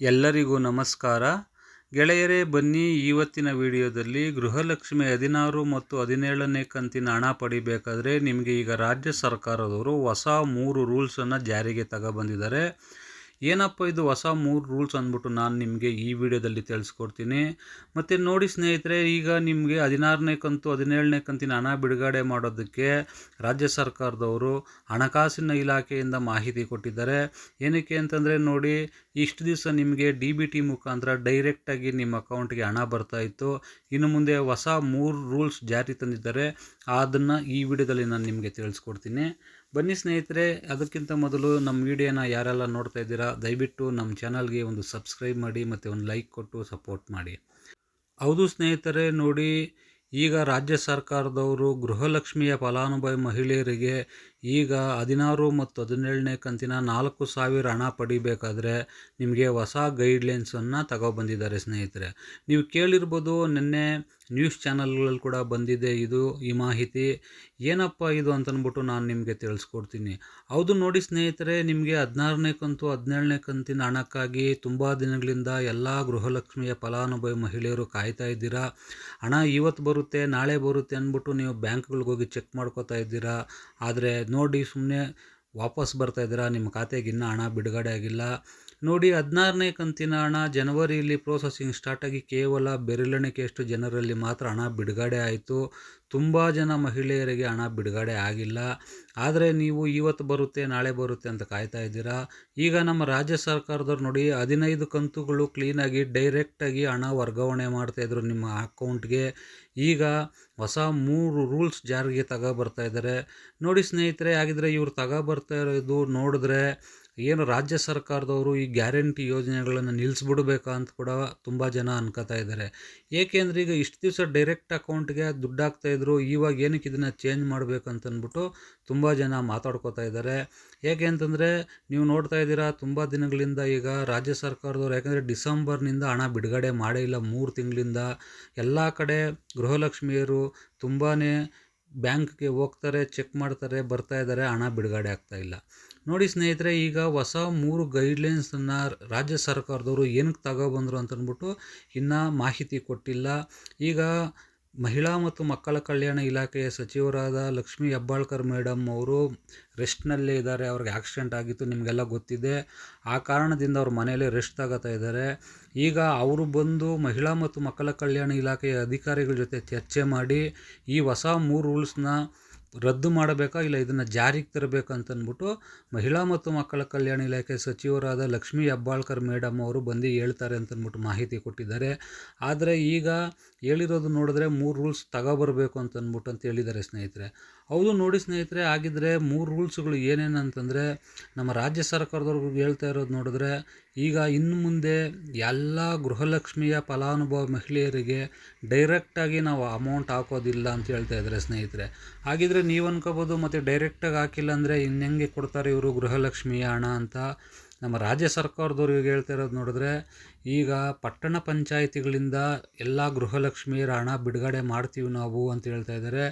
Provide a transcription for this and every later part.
ಎಲ್ಲರಿಗೂ ನಮಸ್ಕಾರ. ಗೆಳೆಯರೇ, ಬನ್ನಿ ಇವತ್ತಿನ ವಿಡಿಯೋದಲ್ಲಿ ಗೃಹಲಕ್ಷ್ಮಿ ಹದಿನಾರು ಮತ್ತು ಹದಿನೇಳನೇ ಕಂತಿನ ಹಣ ಪಡಿಬೇಕಾದ್ರೆ ನಿಮಗೆ ಈಗ ರಾಜ್ಯ ಸರ್ಕಾರದವರು ಹೊಸ ಮೂರು ರೂಲ್ಸನ್ನು ಜಾರಿಗೆ ತಗೊಬಂದಿದ್ದಾರೆ. ಏನಪ್ಪ ಇದು ಹೊಸ ಮೂರು ರೂಲ್ಸ್ ಅಂದ್ಬಿಟ್ಟು ನಾನು ನಿಮಗೆ ಈ ವಿಡಿಯೋದಲ್ಲಿ ತಿಳಿಸ್ಕೊಡ್ತೀನಿ. ಮತ್ತು ನೋಡಿ ಸ್ನೇಹಿತರೆ, ಈಗ ನಿಮಗೆ ಹದಿನಾರನೇ ಕಂತು, ಹದಿನೇಳನೇ ಕಂತಿನ ಹಣ ಬಿಡುಗಡೆ ಮಾಡೋದಕ್ಕೆ ರಾಜ್ಯ ಸರ್ಕಾರದವರು ಹಣಕಾಸಿನ ಇಲಾಖೆಯಿಂದ ಮಾಹಿತಿ ಕೊಟ್ಟಿದ್ದಾರೆ. ಏನಕ್ಕೆ ಅಂತಂದರೆ ನೋಡಿ, ಇಷ್ಟು ದಿವಸ ನಿಮಗೆ ಡಿ ಬಿ ಟಿ ಮುಖಾಂತರ ಡೈರೆಕ್ಟಾಗಿ ನಿಮ್ಮ ಅಕೌಂಟ್ಗೆ ಹಣ ಬರ್ತಾ ಇತ್ತು. ಇನ್ನು ಮುಂದೆ ಹೊಸ ಮೂರು ರೂಲ್ಸ್ ಜಾರಿ ತಂದಿದ್ದಾರೆ. ಅದನ್ನು ಈ ವಿಡಿಯೋದಲ್ಲಿ ನಾನು ನಿಮಗೆ ತಿಳಿಸ್ಕೊಡ್ತೀನಿ. ಬನ್ನಿ ಸ್ನೇಹಿತರೆ, ಅದಕ್ಕಿಂತ ಮೊದಲು ನಮ್ಮ ವಿಡಿಯೋನ ಯಾರೆಲ್ಲ ನೋಡ್ತಾ ಇದ್ದೀರಾ, ದಯವಿಟ್ಟು ನಮ್ಮ ಚಾನಲ್ಗೆ ಒಂದು ಸಬ್ಸ್ಕ್ರೈಬ್ ಮಾಡಿ ಮತ್ತು ಒಂದು ಲೈಕ್ ಕೊಟ್ಟು ಸಪೋರ್ಟ್ ಮಾಡಿ. ಹೌದು ಸ್ನೇಹಿತರೆ, ನೋಡಿ ಈಗ ರಾಜ್ಯ ಸರ್ಕಾರದವರು ಗೃಹಲಕ್ಷ್ಮಿಯ ಫಲಾನುಭವಿ ಮಹಿಳೆಯರಿಗೆ ಈಗ ಹದಿನಾರು ಮತ್ತು ಹದಿನೇಳನೇ ಕಂತಿನ ನಾಲ್ಕು ಸಾವಿರ ಹಣ ಪಡಿಬೇಕಾದ್ರೆ ನಿಮಗೆ ಹೊಸ ಗೈಡ್ಲೈನ್ಸನ್ನು ತಗೊಬಂದಿದ್ದಾರೆ ಸ್ನೇಹಿತರೆ. ನೀವು ಕೇಳಿರ್ಬೋದು, ನಿನ್ನೆ ನ್ಯೂಸ್ ಚಾನಲ್ಗಳಲ್ಲಿ ಕೂಡ ಬಂದಿದೆ ಇದು, ಈ ಮಾಹಿತಿ. ಏನಪ್ಪ ಇದು ಅಂತಂದ್ಬಿಟ್ಟು ನಾನು ನಿಮಗೆ ತಿಳಿಸ್ಕೊಡ್ತೀನಿ. ಹೌದು ನೋಡಿ ಸ್ನೇಹಿತರೆ, ನಿಮಗೆ ಹದಿನಾರನೇ ಕಂತು ಹದಿನೇಳನೇ ಕಂತಿನ ಹಣಕ್ಕಾಗಿ ತುಂಬ ದಿನಗಳಿಂದ ಎಲ್ಲ ಗೃಹಲಕ್ಷ್ಮಿಯ ಫಲಾನುಭವಿ ಮಹಿಳೆಯರು ಕಾಯ್ತಾ ಇದ್ದೀರಾ? ಹಣ ಇವತ್ತು ಬರುತ್ತೆ? ನಾಳೆ ಬರುತ್ತೆ ಅಂದ್ಬಿಟ್ಟು ನೀವು ಬ್ಯಾಂಕ್ಗಳಿಗೆ ಹೋಗಿ ಚೆಕ್ ಮಾಡ್ಕೋತಾ ಇದ್ದೀರಾ? ಆದರೆ ನೋಡಿ ಸುಮ್ಮನೆ ವಾಪಸ್ ಬರ್ತಾ ಇದ್ದೀರಾ? ನಿಮ್ಮ ಖಾತೆಗೆ ಇನ್ನೂ ಹಣ ಬಿಡುಗಡೆ ಆಗಿಲ್ಲ. ನೋಡಿ ಹದಿನಾರನೇ ಕಂತಿನ ಹಣ ಜನವರಿಯಲ್ಲಿ ಪ್ರೋಸೆಸಿಂಗ್ ಸ್ಟಾರ್ಟಾಗಿ ಕೇವಲ ಬೆರಳೆಣಿಕೆಯಷ್ಟು ಜನರಲ್ಲಿ ಮಾತ್ರ ಹಣ ಬಿಡುಗಡೆ ಆಯಿತು. ತುಂಬ ಜನ ಮಹಿಳೆಯರಿಗೆ ಹಣ ಬಿಡುಗಡೆ ಆಗಿಲ್ಲ. ಆದರೆ ನೀವು ಇವತ್ತು ಬರುತ್ತೆ, ನಾಳೆ ಬರುತ್ತೆ ಅಂತ ಕಾಯ್ತಾ ಇದ್ದೀರಾ? ಈಗ ನಮ್ಮ ರಾಜ್ಯ ಸರ್ಕಾರದವ್ರು ನೋಡಿ ಹದಿನೈದು ಕಂತುಗಳು ಕ್ಲೀನಾಗಿ ಡೈರೆಕ್ಟಾಗಿ ಹಣ ವರ್ಗಾವಣೆ ಮಾಡ್ತಾಯಿದ್ರು ನಿಮ್ಮ ಅಕೌಂಟ್ಗೆ ಈಗ ಹೊಸ ಮೂರು ರೂಲ್ಸ್ ಜಾರಿಗೆ ತಗೋ ಬರ್ತಾ ಇದ್ದಾರೆ. ನೋಡಿ ಸ್ನೇಹಿತರೆ, ಹಾಗಿದ್ರೆ ಇವ್ರು ತಗೋ ಬರ್ತಾ ಇರೋದು ನೋಡಿದ್ರೆ ಏನು ರಾಜ್ಯ ಸರ್ಕಾರದವರು ಈ ಗ್ಯಾರಂಟಿ ಯೋಜನೆಗಳನ್ನು ನಿಲ್ಲಿಸ್ಬಿಡ್ಬೇಕಾ ಅಂತ ಕೂಡ ತುಂಬ ಜನ ಅನ್ಕೋತಾ ಇದ್ದಾರೆ. ಏಕೆಂದರೆ ಈಗ ಇಷ್ಟು ದಿವಸ ಡೈರೆಕ್ಟ್ ಅಕೌಂಟ್ಗೆ ದುಡ್ಡು ಹಾಕ್ತಾಯಿದ್ರು ಇವಾಗ ಏನಕ್ಕೆ ಇದನ್ನು ಚೇಂಜ್ ಮಾಡಬೇಕು ತುಂಬ ಜನ ಮಾತಾಡ್ಕೋತಾ ಇದ್ದಾರೆ. ಏಕೆ ಅಂತಂದರೆ ನೀವು ನೋಡ್ತಾ ಇದ್ದೀರಾ, ತುಂಬ ದಿನಗಳಿಂದ ಈಗ ರಾಜ್ಯ ಸರ್ಕಾರದವರು, ಯಾಕಂದರೆ ಡಿಸೆಂಬರ್ನಿಂದ ಹಣ ಬಿಡುಗಡೆ ಮಾಡೇ ಇಲ್ಲ, ಮೂರು ತಿಂಗಳಿಂದ ಎಲ್ಲ ಕಡೆ ಗೃಹಲಕ್ಷ್ಮಿಯರು ತುಂಬಾ ಬ್ಯಾಂಕ್ಗೆ ಹೋಗ್ತಾರೆ, ಚೆಕ್ ಮಾಡ್ತಾರೆ, ಬರ್ತಾ ಇದ್ದಾರೆ, ಹಣ ಬಿಡುಗಡೆ ಆಗ್ತಾ ಇಲ್ಲ. ನೋಡಿ ಸ್ನೇಹಿತರೆ, ಈಗ ಹೊಸ ಮೂರು ಗೈಡ್ಲೈನ್ಸನ್ನು ರಾಜ್ಯ ಸರ್ಕಾರದವರು ಏನಕ್ಕೆ ತಗೊಬಂದರು ಅಂತಂದ್ಬಿಟ್ಟು ಇನ್ನೂ ಮಾಹಿತಿ ಕೊಟ್ಟಿಲ್ಲ. ಈಗ ಮಹಿಳಾ ಮತ್ತು ಮಕ್ಕಳ ಕಲ್ಯಾಣ ಇಲಾಖೆಯ ಸಚಿವರಾದ ಲಕ್ಷ್ಮೀ ಹೆಬ್ಬಾಳ್ಕರ್ ಮೇಡಮ್ ಅವರು ರೆಸ್ಟ್ನಲ್ಲೇ ಇದ್ದಾರೆ ಅವ್ರಿಗೆ ಆಕ್ಸಿಡೆಂಟ್ ಆಗಿತ್ತು, ನಿಮಗೆಲ್ಲ ಗೊತ್ತಿದೆ. ಆ ಕಾರಣದಿಂದ ಅವ್ರ ಮನೆಯಲ್ಲೇ ರೆಸ್ಟ್ ತಗೋತಾ ಇದ್ದಾರೆ ಈಗ ಅವರು ಬಂದು ಮಹಿಳಾ ಮತ್ತು ಮಕ್ಕಳ ಕಲ್ಯಾಣ ಇಲಾಖೆಯ ಅಧಿಕಾರಿಗಳ ಜೊತೆ ಚರ್ಚೆ ಮಾಡಿ ಈ ಹೊಸ ಮೂರು ರೂಲ್ಸ್ನ ರದ್ದು ಮಾಡಬೇಕಾ ಇಲ್ಲ ಇದನ್ನು ಜಾರಿಗೆ ತರಬೇಕಂತಂದ್ಬಿಟ್ಟು ಮಹಿಳಾ ಮತ್ತು ಮಕ್ಕಳ ಕಲ್ಯಾಣ ಇಲಾಖೆ ಸಚಿವರಾದ ಲಕ್ಷ್ಮೀ ಹೆಬ್ಬಾಳ್ಕರ್ ಮೇಡಮ್ ಅವರು ಬಂದು ಹೇಳ್ತಾರೆ ಅಂತಂದ್ಬಿಟ್ಟು ಮಾಹಿತಿ ಕೊಟ್ಟಿದ್ದಾರೆ. ಆದರೆ ಈಗ ಹೇಳಿರೋದು ನೋಡಿದ್ರೆ ಮೂರು ರೂಲ್ಸ್ ತಗೋಬರ್ಬೇಕು ಅಂತಂದ್ಬಿಟ್ಟು ಅಂತ ಹೇಳಿದ್ದಾರೆ ಸ್ನೇಹಿತರೆ. ಹೌದು ನೋಡಿ ಸ್ನೇಹಿತರೆ ಆಗಿದ್ದರೆ ಮೂರು ರೂಲ್ಸ್ಗಳು ಏನೇನು ಅಂತಂದರೆ ನಮ್ಮ ರಾಜ್ಯ ಸರ್ಕಾರದವ್ರಿಗೆ ಹೇಳ್ತಾ ಇರೋದು ನೋಡಿದ್ರೆ ಈಗ ಇನ್ನು ಮುಂದೆ ಎಲ್ಲ ಗೃಹಲಕ್ಷ್ಮಿಯ ಫಲಾನುಭವ ಮಹಿಳೆಯರಿಗೆ ಡೈರೆಕ್ಟಾಗಿ ನಾವು ಅಮೌಂಟ್ ಹಾಕೋದಿಲ್ಲ ಅಂತ ಹೇಳ್ತಾ ಇದ್ದಾರೆ ಸ್ನೇಹಿತರೆ. ಹಾಗಿದ್ರೆ ನೀವು ಅನ್ಕೋಬೋದು, ಮತ್ತು ಡೈರೆಕ್ಟಾಗಿ ಹಾಕಿಲ್ಲ ಅಂದರೆ ಇನ್ನೆಂಗೆ ಕೊಡ್ತಾರೆ ಇವರು ಗೃಹಲಕ್ಷ್ಮಿಯ ಹಣ ಅಂತ ನಮ್ಮ ರಾಜ್ಯ ಸರ್ಕಾರದವ್ರಿಗೆ ಹೇಳ್ತಾ ಇರೋದು ನೋಡಿದ್ರೆ, ಈಗ ಪಟ್ಟಣ ಪಂಚಾಯಿತಿಗಳಿಂದ ಎಲ್ಲ ಗೃಹಲಕ್ಷ್ಮಿಯರ ಹಣ ಬಿಡುಗಡೆ ಮಾಡ್ತೀವಿ ನಾವು ಅಂತ ಹೇಳ್ತಾ ಇದ್ದಾರೆ.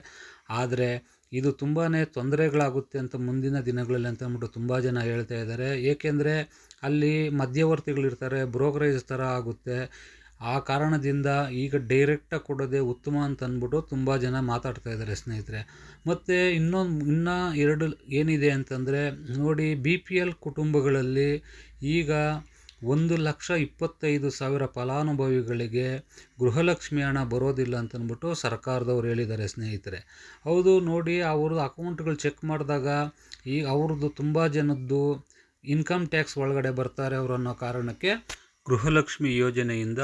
ಆದರೆ ಇದು ತುಂಬಾ ತೊಂದರೆಗಳಾಗುತ್ತೆ ಅಂತ ಮುಂದಿನ ದಿನಗಳಲ್ಲಿ ಅಂತ ಅಂದ್ಬಿಟ್ಟು ತುಂಬ ಜನ ಹೇಳ್ತಾ ಇದ್ದಾರೆ. ಏಕೆಂದರೆ ಅಲ್ಲಿ ಮಧ್ಯವರ್ತಿಗಳಿರ್ತಾರೆ, ಬ್ರೋಕರೇಜ್ ಥರ ಆಗುತ್ತೆ. ಆ ಕಾರಣದಿಂದ ಈಗ ಡೈರೆಕ್ಟಾಗಿ ಕೊಡೋದೇ ಉತ್ತಮ ಅಂತ ಅಂದ್ಬಿಟ್ಟು ತುಂಬ ಜನ ಮಾತಾಡ್ತಾ ಇದ್ದಾರೆ ಸ್ನೇಹಿತರೆ. ಮತ್ತು ಇನ್ನೊಂದು, ಇನ್ನೂ ಎರಡು ಏನಿದೆ ಅಂತಂದರೆ ನೋಡಿ ಬಿ ಪಿ ಎಲ್ ಕುಟುಂಬಗಳಲ್ಲಿ ಈಗ ಒಂದು ಲಕ್ಷ ಇಪ್ಪತ್ತೈದು ಸಾವಿರ ಫಲಾನುಭವಿಗಳಿಗೆ ಗೃಹಲಕ್ಷ್ಮಿ ಹಣ ಬರೋದಿಲ್ಲ ಅಂತಂದ್ಬಿಟ್ಟು ಸರ್ಕಾರದವ್ರು ಹೇಳಿದ್ದಾರೆ ಸ್ನೇಹಿತರೆ. ಹೌದು, ನೋಡಿ ಅವ್ರದ್ದು ಅಕೌಂಟ್ಗಳು ಚೆಕ್ ಮಾಡಿದಾಗ ಈ ಅವ್ರದ್ದು ತುಂಬ ಜನದ್ದು ಇನ್ಕಮ್ ಟ್ಯಾಕ್ಸ್ ಒಳಗಡೆ ಬರ್ತಾರೆ ಅವರು ಅನ್ನೋ ಕಾರಣಕ್ಕೆ ಗೃಹಲಕ್ಷ್ಮಿ ಯೋಜನೆಯಿಂದ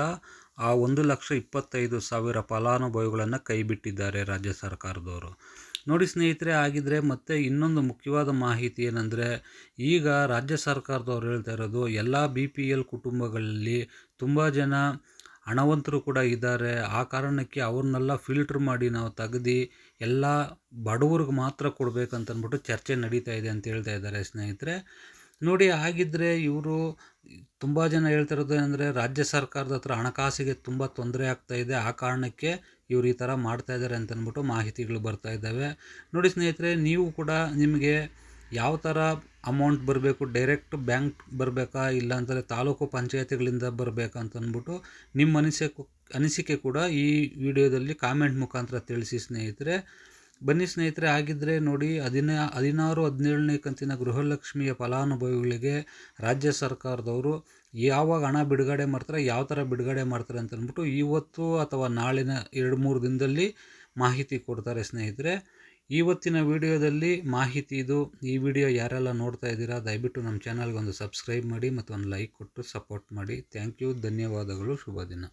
ಆ ಒಂದು ಲಕ್ಷ ಇಪ್ಪತ್ತೈದು ಸಾವಿರ ಫಲಾನುಭವಿಗಳನ್ನು ಕೈಬಿಟ್ಟಿದ್ದಾರೆ ರಾಜ್ಯ ಸರ್ಕಾರದವರು. ನೋಡಿ ಸ್ನೇಹಿತರೆ ಆಗಿದ್ದರೆ ಮತ್ತೆ ಇನ್ನೊಂದು ಮುಖ್ಯವಾದ ಮಾಹಿತಿ ಏನಂದರೆ, ಈಗ ರಾಜ್ಯ ಸರ್ಕಾರದವ್ರು ಹೇಳ್ತಾ ಇರೋದು, ಎಲ್ಲ ಬಿ ಪಿ ಎಲ್ ಕುಟುಂಬಗಳಲ್ಲಿ ತುಂಬ ಜನ ಹಣವಂತರು ಕೂಡ ಇದ್ದಾರೆ. ಆ ಕಾರಣಕ್ಕೆ ಅವ್ರನ್ನೆಲ್ಲ ಫಿಲ್ಟ್ರ್ ಮಾಡಿ ನಾವು ತೆಗ್ದು ಎಲ್ಲ ಬಡವ್ರಿಗೆ ಮಾತ್ರ ಕೊಡಬೇಕಂತಂದ್ಬಿಟ್ಟು ಚರ್ಚೆ ನಡೀತಾ ಇದೆ ಅಂತ ಹೇಳ್ತಾ ಇದ್ದಾರೆ ಸ್ನೇಹಿತರೆ. ನೋಡಿ ಆಗಿದ್ದರೆ ಇವರು ತುಂಬ ಜನ ಹೇಳ್ತಿರೋದು ಏನಂದರೆ, ರಾಜ್ಯ ಸರ್ಕಾರದ ಹತ್ರ ಹಣಕಾಸಿಗೆ ತುಂಬ ತೊಂದರೆ ಆಗ್ತಾ ಇದೆ. ಆ ಕಾರಣಕ್ಕೆ ಇವ್ರು ಈ ಥರ ಮಾಡ್ತಾ ಇದ್ದಾರೆ ಅಂತಂದ್ಬಿಟ್ಟು ಮಾಹಿತಿಗಳು ಬರ್ತಾ ಇದ್ದಾವೆ. ನೋಡಿ ಸ್ನೇಹಿತರೆ, ನೀವು ಕೂಡ ನಿಮಗೆ ಯಾವ ಥರ ಅಮೌಂಟ್ ಬರಬೇಕು? ಡೈರೆಕ್ಟ್ ಬ್ಯಾಂಕ್ ಬರಬೇಕಾ? ಇಲ್ಲಾಂದರೆ ತಾಲೂಕು ಪಂಚಾಯತಿಗಳಿಂದ ಬರಬೇಕಾ ಅಂತ ಅಂದ್ಬಿಟ್ಟು ನಿಮ್ಮ ಅನಿಸಿಕೆ ಅನಿಸಿಕೆ ಕೂಡ ಈ ವಿಡಿಯೋದಲ್ಲಿ ಕಾಮೆಂಟ್ ಮುಖಾಂತರ ತಿಳಿಸಿ ಸ್ನೇಹಿತರೆ. ಬನ್ನಿ ಸ್ನೇಹಿತರೆ ಆಗಿದ್ದರೆ ನೋಡಿ ಹದಿನ, ಹದಿನಾರು, ಹದಿನೇಳನೇ ಕಂತಿನ ಗೃಹಲಕ್ಷ್ಮಿಯ ಫಲಾನುಭವಿಗಳಿಗೆ ರಾಜ್ಯ ಸರ್ಕಾರದವರು ಯಾವಾಗ ಹಣ ಬಿಡುಗಡೆ ಮಾಡ್ತಾರೆ, ಯಾವ ಥರ ಬಿಡುಗಡೆ ಮಾಡ್ತಾರೆ ಅಂತ ಅಂದ್ಬಿಟ್ಟು ಇವತ್ತು ಅಥವಾ ನಾಳಿನ ಎರಡು ಮೂರು ದಿನದಲ್ಲಿ ಮಾಹಿತಿ ಕೊಡ್ತಾರೆ ಸ್ನೇಹಿತರೆ. ಇವತ್ತಿನ ವಿಡಿಯೋದಲ್ಲಿ ಮಾಹಿತಿ ಇದು. ಈ ವಿಡಿಯೋ ಯಾರೆಲ್ಲ ನೋಡ್ತಾ ಇದ್ದೀರಾ, ದಯವಿಟ್ಟು ನಮ್ಮ ಚಾನಲ್ಗೆ ಒಂದು ಸಬ್ಸ್ಕ್ರೈಬ್ ಮಾಡಿ ಮತ್ತು ಒಂದು ಲೈಕ್ ಕೊಟ್ಟು ಸಪೋರ್ಟ್ ಮಾಡಿ. ಥ್ಯಾಂಕ್ ಯು, ಧನ್ಯವಾದಗಳು, ಶುಭ ದಿನ.